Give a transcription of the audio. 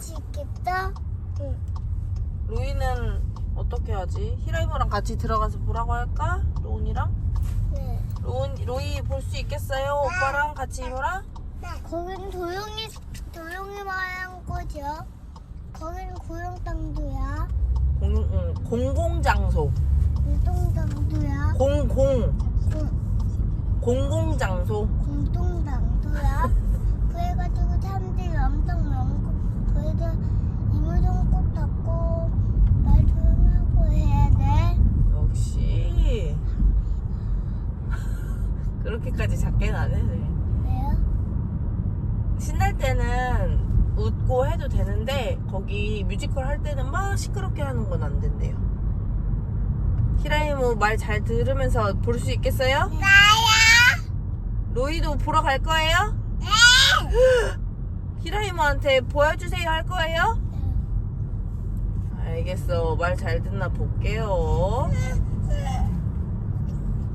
같이 있겠다? 응. 로이는 어떻게 하지? 히라이모랑 같이 들어가서 보라고 할까? 로운이랑? 네. 로운, 로이 볼 수 있겠어요? 오빠랑 같이 이모랑? 거긴 조용히 조용히 말한 거죠. 거긴 고용당도야. 공, 응, 공공장소. 공동당도야. 공공. 공, 공공장소. 공동당도야. 그래가지고 사람들이 엄청 많고 그래서 이모좀 꼭 닫고 말 조용하고 해야 돼. 역시. 그렇게까지 작게는 안 해도 돼. 왜요? 신날 때는 웃고 해도 되는데 거기 뮤지컬 할 때는 막 시끄럽게 하는 건 안 된대요. 히라이모 말 잘 들으면서 볼 수 있겠어요? 나야. 로이도 보러 갈 거예요? 네. 히라이모한테 보여주세요 할 거예요? 알겠어. 말 잘 듣나 볼게요.